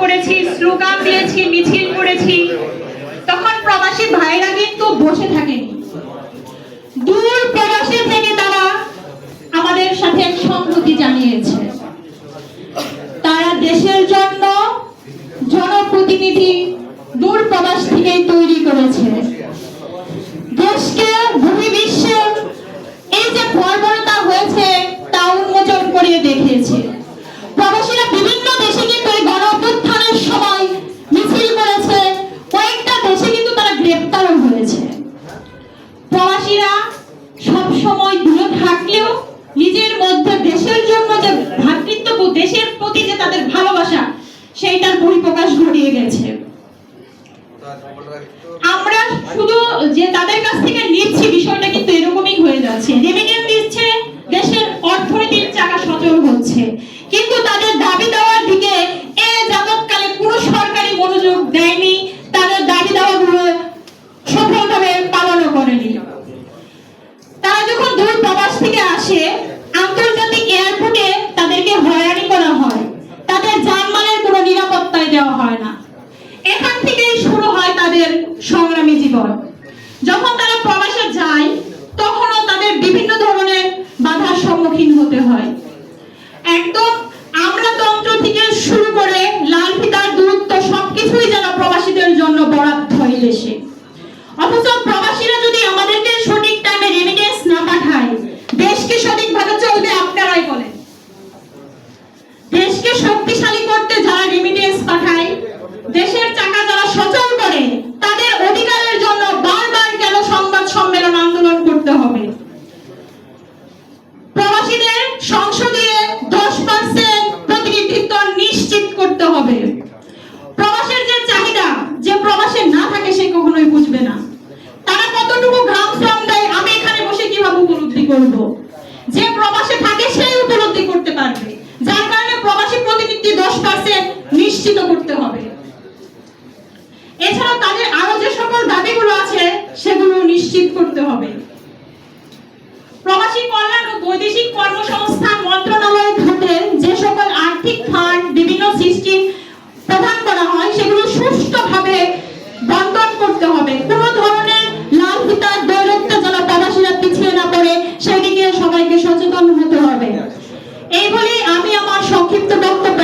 করেছি, স্লোগান দিয়েছি, মিছিল করেছি। তখন প্রবাসী ভাইরা কিন্তু বসে থাকেনি। দূর প্রবাসী থেকে তারা আমাদের সাথে সংহতি জানিয়েছে। তারা দেশের জন্য জনপ্রতিনিধি দূর প্রবাস থেকেই তৈরি করেছে। সব সময় দূরে থাকলেও নিজের মধ্যে দেশের জন্য যে ভ্রাতৃত্ববোধ দেশের প্রতি যে তাদের ভালোবাসা, সেইটার পরিপ্রকাশ ঘটিয়ে গেছে। আমরা শুধু যে তাদের কাছ থেকে নিচ্ছি বিষয়টা কিন্তু এরকমই হয়ে যাচ্ছে। যখন তারা প্রবাসে যায়, তখনও তাদের বিভিন্ন ধরনের বাধার সম্মুখীন হতে হয়। একদম আমলাতন্ত্র থেকে শুরু করে লাল ফিতার দূরত্ব সবকিছুই যেন প্রবাসীদের জন্য বরাদ্দ হয় দেশে অথচ প্রবাসীরা যদি আমাদেরকে সঠিক টাইমে রেমিটেন্স না পাঠায়, দেশকে সঠিকভাবে চলবে আপনারাই বলেন। দেশকে শক্তিশালী করতে যারা রেমিটেন্স পাঠায়, দেশের চাকা যারা সচল করে তাদের অধিকারের জন্য বারবার কেন সংবাদ সম্মেলন আন্দোলন করতে হবে প্রবাসীদের সংসদে দশ পার্সেন্ট প্রতিনিধিত্ব নিশ্চিত করতে হবে প্রবাসের যে চাহিদা যে প্রবাসে না থাকে সে কখনোই বুঝবে না তারা কতটুকু গ্রাম শ্রম দেয় আমি এখানে বসে কীভাবে উপলব্ধি করব। যে প্রবাসে থাকে, সেই উপলব্ধি করতে পারবে। যার কারণে প্রবাসী প্রতিনিধি দশ পার্সেন্ট নিশ্চিত করতে হবে। এছাড়া তাদের আরও যে সকল দাবিগুলো আছে, সেগুলো নিশ্চিত করতে হবে। প্রবাসী কল্যাণ ও বৈদেশিক কর্মসংস্থান মন্ত্রণালয় থেকে যে সকল আর্থিক ফান্ড, বিভিন্ন সিস্টেম প্রদান করা হয়, সেগুলো সুষ্ঠুভাবে বন্টন করতে হবে। হবে। এই আমি আমার সংক্ষিপ্ত বক্তব্য